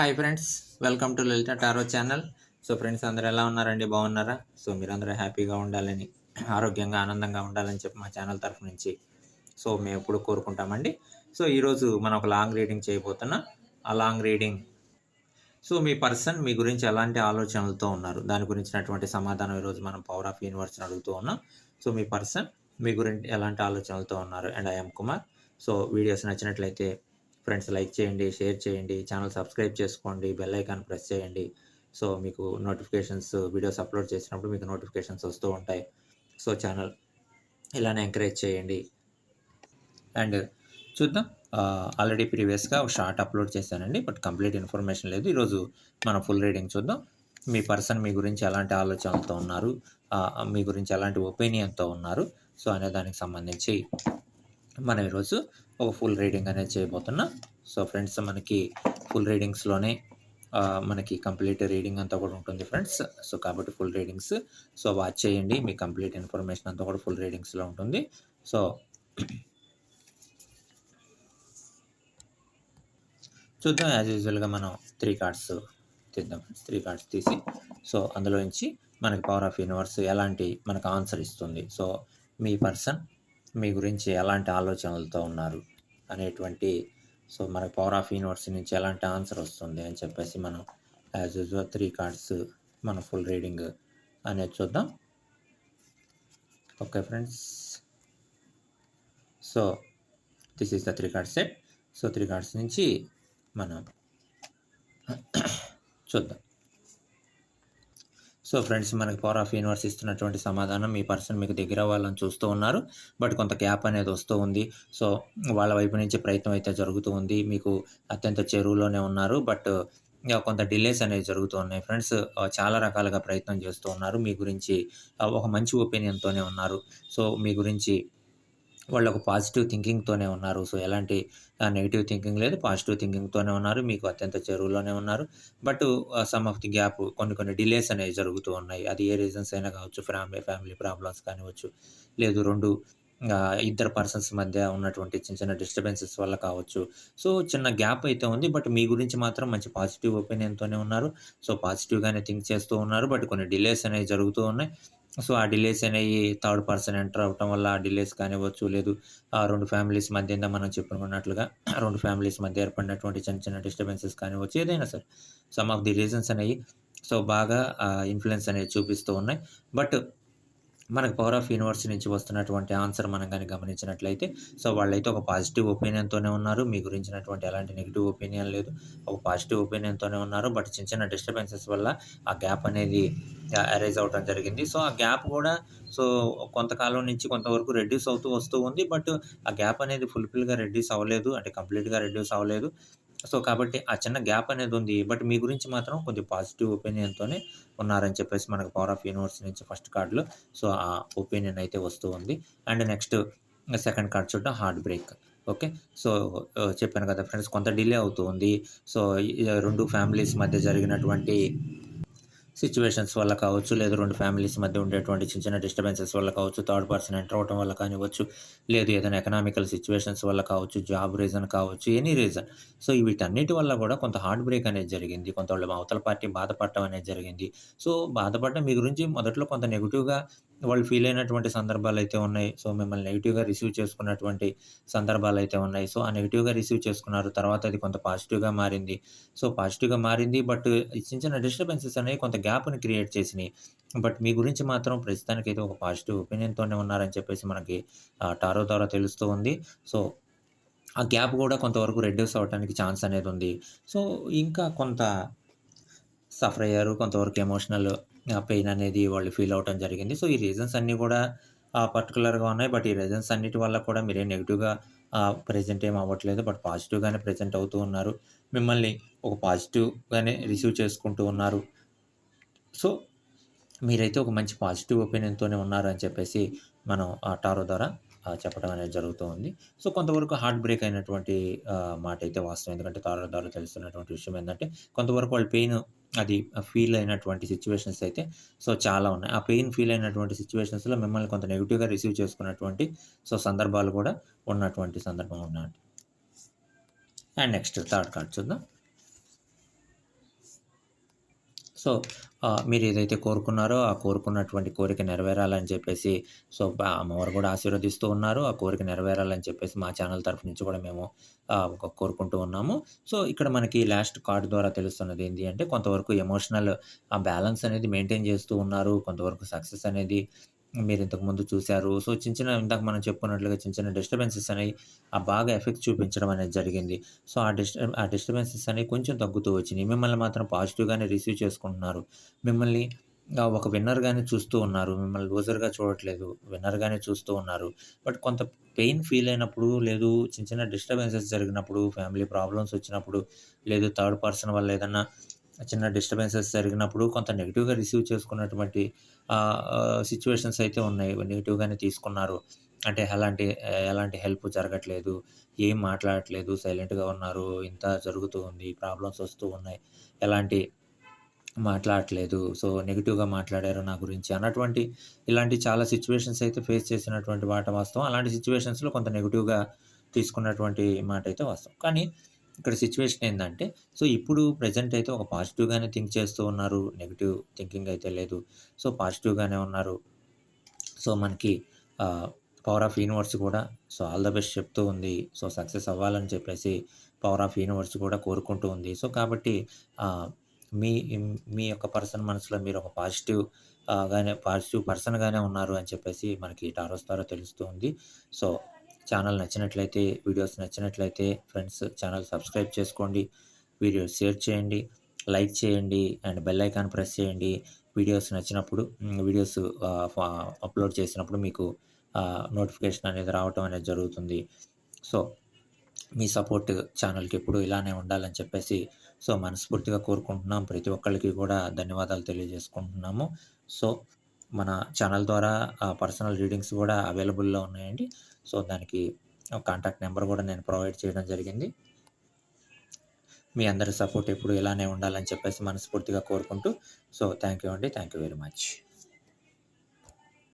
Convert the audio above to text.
Hi friends welcome to Lalitha tarot channel. So friends అందరు ఎలా ఉన్నారండి? బాగున్నారా? సో మీరందరూ హ్యాపీగా ఉండాలని ఆరోగ్యంగా ఆనందంగా ఉండాలని చెప్పి మా ఛానల్ తరఫు నుంచి సో మేము ఎప్పుడు కోరుకుంటామండి. సో ఈరోజు మనం ఒక లాంగ్ రీడింగ్ చేయబోతున్నా. ఆ లాంగ్ రీడింగ్ సో మీ పర్సన్ మీ గురించి ఎలాంటి ఆలోచనలతో ఉన్నారు? దాని గురించినటువంటి సమాధానం ఈరోజు మనం పవర్ ఆఫ్ యూనివర్స్ని అడుగుతూ ఉన్నాం. సో మీ పర్సన్ మీ గురించి ఎలాంటి ఆలోచనలతో ఉన్నారు? And I'm Kumar. So videos నచ్చినట్లయితే ఫ్రెండ్స్ లైక్ చేయండి షేర్ చేయండి ఛానల్ సబ్స్క్రైబ్ చేసుకోండి బెల్ ఐకాన్ ప్రెస్ చేయండి. సో మీకు నోటిఫికేషన్స్ వీడియోస్ అప్లోడ్ చేసినప్పుడు మీకు నోటిఫికేషన్స్ వస్తూ ఉంటాయి. సో ఛానల్ ఇలానే ఎంకరేజ్ చేయండి. అండ్ చూద్దాం ఆల్రెడీ ప్రీవియస్గా ఒక షార్ట్ అప్లోడ్ చేశానండి బట్ కంప్లీట్ ఇన్ఫర్మేషన్ లేదు. ఈరోజు మనం ఫుల్ రీడింగ్ చూద్దాం. మీ పర్సన్ మీ గురించి ఎలాంటి ఆలోచనలతో ఉన్నారు? మీ గురించి ఎలాంటి ఒపీనియన్తో ఉన్నారు? సో అనే దానికి సంబంధించి మనం ఈరోజు ఒక ఫుల్ రీడింగ్ అనేది చేయబోతున్నాం. సో ఫ్రెండ్స్ మనకి ఫుల్ రీడింగ్స్లోనే మనకి కంప్లీట్ రీడింగ్ అంతా కూడా ఉంటుంది ఫ్రెండ్స్. సో కాబట్టి ఫుల్ రీడింగ్స్ సో వాచ్ చేయండి. మీ కంప్లీట్ ఇన్ఫర్మేషన్ అంతా కూడా ఫుల్ రీడింగ్స్లో ఉంటుంది. సో చూద్దాం యాజ్ యూజువల్గా మనం త్రీ కార్డ్స్ తీద్దాం త్రీ కార్డ్స్ తీసి సో అందులో నుంచి మనకి పవర్ ఆఫ్ యూనివర్స్ ఎలాంటి మనకు ఆన్సర్ ఇస్తుంది. సో మీ పర్సన్ మీ గురించి ఎలాంటి ఆలోచనలతో ఉన్నారు అనేటువంటి సో మన పవర్ ఆఫ్ యూనివర్సిటీ నుంచి ఎలాంటి ఆన్సర్ వస్తుంది అని చెప్పేసి మనం యాజ్ యూజువల్ త్రీ కార్డ్స్ మన ఫుల్ రీడింగ్ అనేది చూద్దాం. Okay friends. So this is the three card set. So three cards నుంచి మనం చూద్దాం. సో ఫ్రెండ్స్ మనకి పవర్ ఆఫ్ యూనివర్స్ ఇస్తున్నటువంటి సమాధానం మీ పర్సన్ మీకు దగ్గర వాళ్ళని చూస్తూ ఉన్నారు. బట్ కొంత గ్యాప్ అనేది వస్తూ ఉంది. సో వాళ్ళ వైపు నుంచి ప్రయత్నం అయితే జరుగుతూ ఉంది. మీకు అత్యంత చెరువులోనే ఉన్నారు. బట్ కొంత డిలేస్ అనేవి జరుగుతూ ఉన్నాయి. ఫ్రెండ్స్ చాలా రకాలుగా ప్రయత్నం చేస్తూ ఉన్నారు. మీ గురించి ఒక మంచి ఒపీనియన్తోనే ఉన్నారు. సో మీ గురించి వాళ్ళు ఒక పాజిటివ్ థింకింగ్తోనే ఉన్నారు. సో ఎలాంటి నెగిటివ్ థింకింగ్ లేదు. పాజిటివ్ థింకింగ్తోనే ఉన్నారు. మీకు అత్యంత చెరువులోనే ఉన్నారు. But some of the gap కొన్ని కొన్ని డిలేస్ అనేవి జరుగుతూ ఉన్నాయి. అది ఏ రీజన్స్ అయినా కావచ్చు ఫ్యామిలీ ఫ్యామిలీ ప్రాబ్లమ్స్ కానివచ్చు లేదు రెండు ఇద్దరు పర్సన్స్ మధ్య ఉన్నటువంటి చిన్న చిన్న డిస్టర్బెన్సెస్ వల్ల కావచ్చు. సో చిన్న గ్యాప్ అయితే ఉంది. బట్ మీ గురించి మాత్రం మంచి పాజిటివ్ ఒపీనియన్తోనే ఉన్నారు. సో పాజిటివ్గానే థింక్ చేస్తూ ఉన్నారు. బట్ కొన్ని డిలేస్ అనేవి జరుగుతూ ఉన్నాయి. సో ఆ డిలేస్ అనేవి థర్డ్ పర్సన్ ఎంటర్ అవ్వటం వల్ల ఆ డిలేస్ కానివ్వచ్చు లేదు ఆ రెండు ఫ్యామిలీస్ మధ్య మనం చెప్పుకున్నట్లుగా రెండు ఫ్యామిలీస్ మధ్య ఏర్పడినటువంటి చిన్న చిన్న డిస్టర్బెన్సెస్ కానివ్వచ్చు ఏదైనా సరే. సమ్ ఆఫ్ ది రీజన్స్ అనేవి సో బాగా ఇన్ఫ్లుయెన్స్ అనేది చూపిస్తూ ఉన్నాయి. బట్ మనకు పవర్ ఆఫ్ యూనివర్స్ నుంచి వస్తున్నటువంటి ఆన్సర్ మనం కానీ గమనించినట్లయితే సో వాళ్ళైతే ఒక పాజిటివ్ ఒపీనియన్తోనే ఉన్నారు. మీ గురించినటువంటి ఎలాంటి నెగిటివ్ ఒపీనియన్ లేదు. ఒక పాజిటివ్ ఒపీనియన్తోనే ఉన్నారు. బట్ చిన్న చిన్న డిస్టర్బెన్సెస్ వల్ల ఆ గ్యాప్ అనేది అరైజ్ అవడం జరిగింది. సో ఆ గ్యాప్ కూడా సో కొంతకాలం నుంచి కొంతవరకు రెడ్యూస్ అవుతూ వస్తూ ఉంది. బట్ ఆ గ్యాప్ అనేది ఫుల్ఫిల్గా రెడ్యూస్ అవ్వలేదు. అంటే కంప్లీట్గా రెడ్యూస్ అవ్వలేదు. సో కాబట్టి ఆ చిన్న గ్యాప్ అనేది ఉంది. బట్ మీ గురించి మాత్రం కొంచెం పాజిటివ్ ఒపీనియన్తోనే ఉన్నారని చెప్పేసి మనకు పవర్ ఆఫ్ యూనివర్స్ నుంచి ఫస్ట్ కార్డులో సో ఆ ఒపీనియన్ అయితే వస్తూ ఉంది. అండ్ నెక్స్ట్ సెకండ్ కార్డ్ చూడడం హార్ట్ బ్రేక్. ఓకే? సో చెప్పాను కదా ఫ్రెండ్స్ కొంత డిలే అవుతూ ఉంది. సో రెండు ఫ్యామిలీస్ మధ్య జరిగినటువంటి సిచ్యువేషన్స్ వల్ల కావచ్చు లేదు రెండు ఫ్యామిలీస్ మధ్య ఉండేటువంటి చిన్న చిన్న డిస్టర్బెన్సెస్ వల్ల కావచ్చు థర్డ్ పర్సన్ ఎంటర్ అవడం వల్ల కానివ్వచ్చు లేదు ఏదైనా ఎకనామికల్ సిచ్యువేషన్స్ వల్ల కావచ్చు జాబ్ రీజన్ కావచ్చు ఎనీ రీజన్ సో వీటన్నిటి వల్ల కూడా కొంత హార్ట్ బ్రేక్ అనేది జరిగింది. కొంత వాళ్ళు అవతల పార్టీ బాధపడటం అనేది జరిగింది. సో బాధపడటం మీ గురించి మొదట్లో కొంత నెగిటివ్గా వాళ్ళు ఫీల్ అయినటువంటి సందర్భాలు అయితే ఉన్నాయి. సో మిమ్మల్ని నెగిటివ్గా రిసీవ్ చేసుకున్నటువంటి సందర్భాలు అయితే ఉన్నాయి. సో ఆ నెగిటివ్గా రిసీవ్ చేసుకున్నారు. తర్వాత అది కొంత పాజిటివ్గా మారింది. సో పాజిటివ్గా మారింది బట్ చిన్న చిన్న డిస్టర్బెన్సెస్ అనేవి కొంత గ్యాప్ని క్రియేట్ చేసినాయి. బట్ మీ గురించి మాత్రం ప్రస్తుతానికైతే ఒక పాజిటివ్ ఒపీనియన్తోనే ఉన్నారని చెప్పేసి మనకి టారో ద్వారా తెలుస్తూ ఉంది. సో ఆ గ్యాప్ కూడా కొంతవరకు రెడ్యూస్ అవ్వడానికి ఛాన్స్ అనేది ఉంది. సో ఇంకా కొంత సఫర్ అయ్యారు. కొంతవరకు ఎమోషనల్ పెయిన్ అనేది వాళ్ళు ఫీల్ అవటం జరిగింది. సో ఈ రీజన్స్ అన్నీ కూడా పర్టికులర్గా ఉన్నాయి. బట్ ఈ రీజన్స్ అన్నిటి వల్ల కూడా మీరే నెగిటివ్గా ప్రజెంట్ ఏం అవ్వట్లేదు. బట్ పాజిటివ్గానే ప్రజెంట్ అవుతూ ఉన్నారు. మిమ్మల్ని ఒక పాజిటివ్గానే రిసీవ్ చేసుకుంటూ ఉన్నారు. సో మీరైతే ఒక మంచి పాజిటివ్ ఒపీనియన్తోనే ఉన్నారు అని చెప్పేసి మనం ఆ టారో ద్వారా చెప్పడం అనేది జరుగుతూ ఉంది సో కొంతవరకు హార్ట్ బ్రేక్ అయినటువంటి మాట అయితే వాస్తవం. ఎందుకంటే తార ద్వారా తెలుస్తున్నటువంటి విషయం ఏంటంటే కొంతవరకు వాళ్ళ పెయిన్ అది ఫీల్ అయినటువంటి సిచ్యువేషన్స్ అయితే సో చాలా ఉన్నాయి. ఆ పెయిన్ ఫీల్ అయినటువంటి సిచ్యువేషన్స్లో మిమ్మల్ని కొంత నెగిటివ్గా రిసీవ్ చేసుకున్నటువంటి సో సందర్భాలు కూడా ఉన్నటువంటి సందర్భం ఉన్నాయి అండ్ నెక్స్ట్ థర్డ్ కార్డ్ చూద్దాం. సో మీరు ఏదైతే కోరుకున్నారో ఆ కోరుకున్నటువంటి కోరిక నెరవేరాలని చెప్పేసి సో, అమ్మవారు కూడా ఆశీర్వదిస్తూ ఉన్నారు. ఆ కోరిక నెరవేరాలని చెప్పేసి మా ఛానల్ తరఫు నుంచి కూడా మేము కోరుకుంటూ ఉన్నాము. సో, ఇక్కడ మనకి లాస్ట్ కార్డ్ ద్వారా తెలుస్తున్నది ఏంటి అంటే కొంతవరకు ఎమోషనల్ ఆ బ్యాలెన్స్ అనేది మెయింటైన్ చేస్తూ ఉన్నారు. కొంతవరకు సక్సెస్ అనేది మీరు ఇంతకుముందు చూశారు సో, చిన్న చిన్న ఇందాక మనం చెప్పుకున్నట్లుగా చిన్న చిన్న డిస్టర్బెన్సెస్ అనేవి ఆ బాగా ఎఫెక్ట్ చూపించడం అనేది జరిగింది. సో, ఆ డిస్టర్ ఆ డిస్టర్బెన్సెస్ అనేవి కొంచెం తగ్గుతూ వచ్చినాయి మిమ్మల్ని మాత్రం పాజిటివ్‌గానే రిసీవ్ చేసుకుంటున్నారు. మిమ్మల్ని ఒక విన్నర్‌గానే చూస్తూ ఉన్నారు. మిమ్మల్ని లూజర్‌గా చూడట్లేదు. విన్నర్‌గానే చూస్తూ ఉన్నారు. బట్ కొంత పెయిన్ ఫీల్ అయినప్పుడు, లేదు చిన్న చిన్న డిస్టర్బెన్సెస్ జరిగినప్పుడు, ఫ్యామిలీ ప్రాబ్లమ్స్ వచ్చినప్పుడు, లేదు థర్డ్ పర్సన్ వల్ల ఏదన్నా చిన్న డిస్టర్బెన్సెస్ జరిగినప్పుడు కొంత నెగిటివ్గా రిసీవ్ చేసుకున్నటువంటి సిచ్యువేషన్స్ అయితే ఉన్నాయి. నెగిటివ్గానే తీసుకున్నారు. అంటే ఎలాంటి ఎలాంటి హెల్ప్ జరగట్లేదు. ఏం మాట్లాడట్లేదు. సైలెంట్‌గా ఉన్నారు. ఇంత జరుగుతూ ఉంది. ప్రాబ్లమ్స్ వస్తూ ఉన్నాయి. ఎలాంటి మాట్లాడట్లేదు. సో, నెగిటివ్గా మాట్లాడారు నా గురించి అన్నటువంటి ఇలాంటి చాలా సిచ్యువేషన్స్ అయితే ఫేస్ చేసినటువంటి మాట వాస్తవం. అలాంటి సిచ్యువేషన్స్లో కొంత నెగిటివ్గా తీసుకున్నటువంటి మాట అయితే వాస్తవం. కానీ ఇక్కడ సిచ్యువేషన్ ఏంటంటే సో, ఇప్పుడు ప్రజెంట్ అయితే ఒక పాజిటివ్‌గానే థింక్ చేస్తూ ఉన్నారు. నెగిటివ్ థింకింగ్ అయితే లేదు. సో, పాజిటివ్‌గానే ఉన్నారు. సో, మనకి పవర్ ఆఫ్ యూనివర్స్ కూడా సో, ఆల్ ద బెస్ట్ చెప్తూ ఉంది. సో, సక్సెస్ అవ్వాలని చెప్పేసి పవర్ ఆఫ్ యూనివర్స్ కూడా కోరుకుంటూ ఉంది. సో, కాబట్టి మీ మీ యొక్క పర్సన్ మనసులో మీరు ఒక పాజిటివ్ గానే పాజిటివ్ పర్సన్‌గానే ఉన్నారు అని చెప్పేసి మనకి టారోస్ ద్వారా తెలుస్తూ ఉంది. సో, ఛానల్ నచ్చినట్లయితే, వీడియోస్ నచ్చినట్లయితే ఫ్రెండ్స్ ఛానల్ సబ్స్క్రైబ్ చేసుకోండి. వీడియోస్ షేర్ చేయండి. లైక్ చేయండి. అండ్ బెల్ ఐకాన్ ప్రెస్ చేయండి. వీడియోస్ నచ్చినప్పుడు వీడియోస్ అప్‌లోడ్ చేసినప్పుడు మీకు నోటిఫికేషన్ అనేది రావటం అనేది జరుగుతుంది. సో, మీ సపోర్ట్ ఛానల్‌కి ఎప్పుడు ఇలానే ఉండాలని చెప్పేసి సో, మనస్ఫూర్తిగా కోరుకుంటున్నాం. ప్రతి ఒక్కళ్ళకి కూడా ధన్యవాదాలు తెలియజేసుకుంటున్నాము. సో, మన ఛానల్ ద్వారా పర్సనల్ రీడింగ్స్ కూడా అవైలబుల్‌లో ఉన్నాయండి. సో, దానికి కాంటాక్ట్ నెంబర్ కూడా నేను ప్రొవైడ్ చేయడం జరిగింది. మీ అందరి సపోర్ట్ ఎప్పుడు ఇలానే ఉండాలని చెప్పేసి మనస్ఫూర్తిగా కోరుకుంటూ సో, థ్యాంక్ యూ అండి. Thank you very much.